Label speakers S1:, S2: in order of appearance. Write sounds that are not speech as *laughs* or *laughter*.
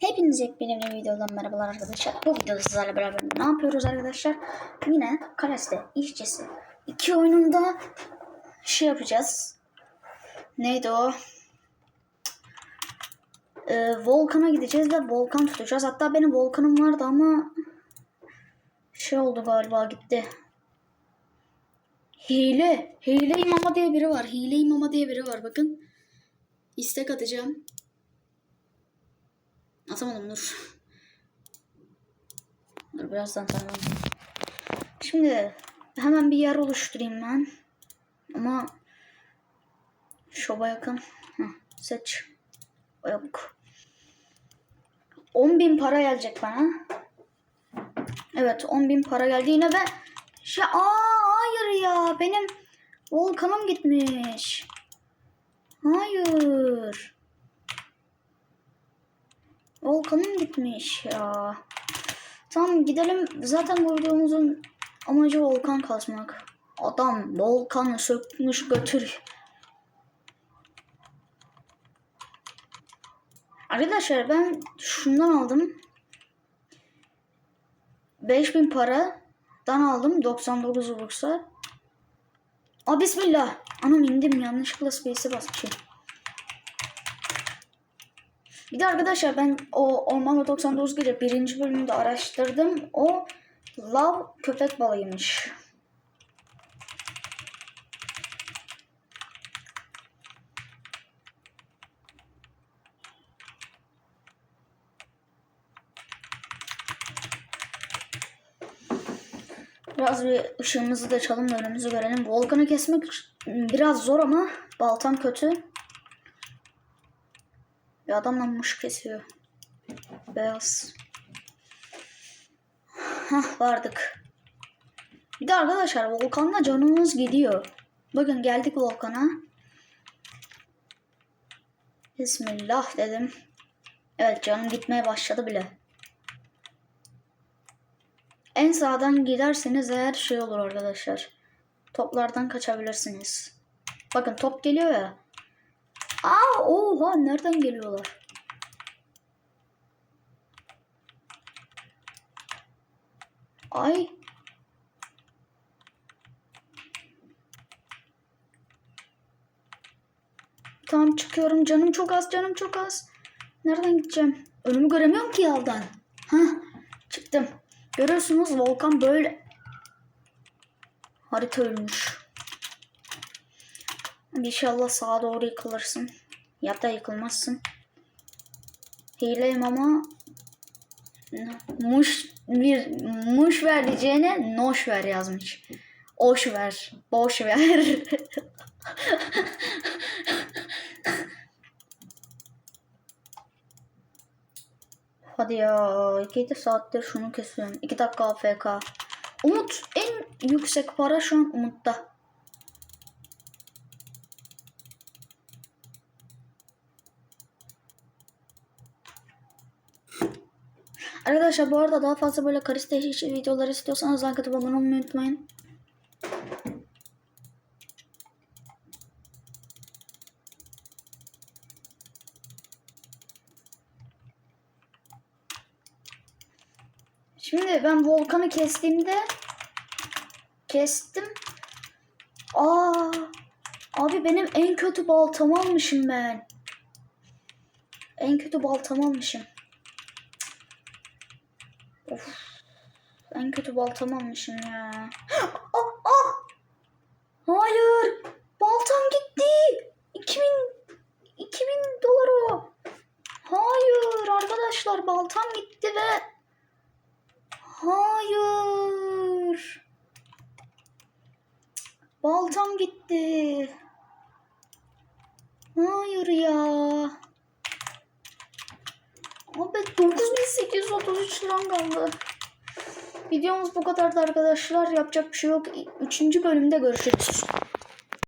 S1: Hepinize bir videodan merhabalar arkadaşlar. Bu videoda sizlerle beraber ne yapıyoruz arkadaşlar? Yine Kaleste işçisi. iki oyununda şey yapacağız. Neydi o? Ee, Volkan'a gideceğiz ve Volkan tutacağız. Hatta benim Volkan'ım vardı ama şey oldu galiba gitti. Hile. Hile imama diye biri var. Hile imama diye biri var bakın. İstek atacağım. Atamadım dur. Dur birazdan tamam. Şimdi hemen bir yer oluşturayım ben. Ama şoba yakın. Heh, seç. Yok. 10.000 para gelecek bana. Evet 10.000 para geldi yine ve şey aa hayır ya benim volkanım gitmiş. Hayır. Volkanım gitmiş ya. Tamam gidelim. Zaten bu videomuzun amacı volkan kazmak. Adam volkanı sökmüş götür. Arkadaşlar ben şundan aldım. 5000 paradan aldım 99 Robux'a. Aa bismillah. Anam indim yanlışlıkla space'e basmışım. Bir de arkadaşlar ben o Orman ve 99 Gece birinci bölümünde araştırdım. O lav köpek balığıymış. Biraz bir ışığımızı da açalım da önümüzü görelim. Volkanı kesmek biraz zor ama baltam kötü. Bir adamla muş kesiyor. Beyaz. Hah vardık. Bir de arkadaşlar volkanla canımız gidiyor. Bakın geldik volkana. Bismillah dedim. Evet canım gitmeye başladı bile. En sağdan giderseniz eğer şey olur arkadaşlar. Toplardan kaçabilirsiniz. Bakın top geliyor ya. Aa oha nereden geliyorlar? Ay. Tamam çıkıyorum canım çok az canım çok az. Nereden gideceğim? Önümü göremiyorum ki yaldan. Hah çıktım. Görüyorsunuz volkan böyle. Harita ölmüş. İnşallah sağa doğru yıkılırsın. Ya da yıkılmazsın. Hileyim ama muş bir muş ver diyeceğine noş ver yazmış. Oş ver. Boş ver. *laughs* Hadi ya. 2 saattir şunu kesiyorum. 2 dakika AFK. Umut en yüksek para şu an Umut'ta. Arkadaşlar bu arada daha fazla böyle kariste videolar istiyorsanız like atıp abone olmayı unutmayın. Şimdi ben volkanı kestiğimde kestim. Aa, abi benim en kötü baltamı almışım ben. En kötü baltamı almışım. Of. En kötü baltamı almışım ya. *gasps* Ah, ah! Hayır. Baltam gitti. 2000 2000 dolar o. Hayır arkadaşlar baltam gitti ve Hayır. Baltam gitti. Hayır ya. Abi 9833 liram kaldı. Videomuz bu kadardı arkadaşlar. Yapacak bir şey yok. Üçüncü bölümde görüşürüz.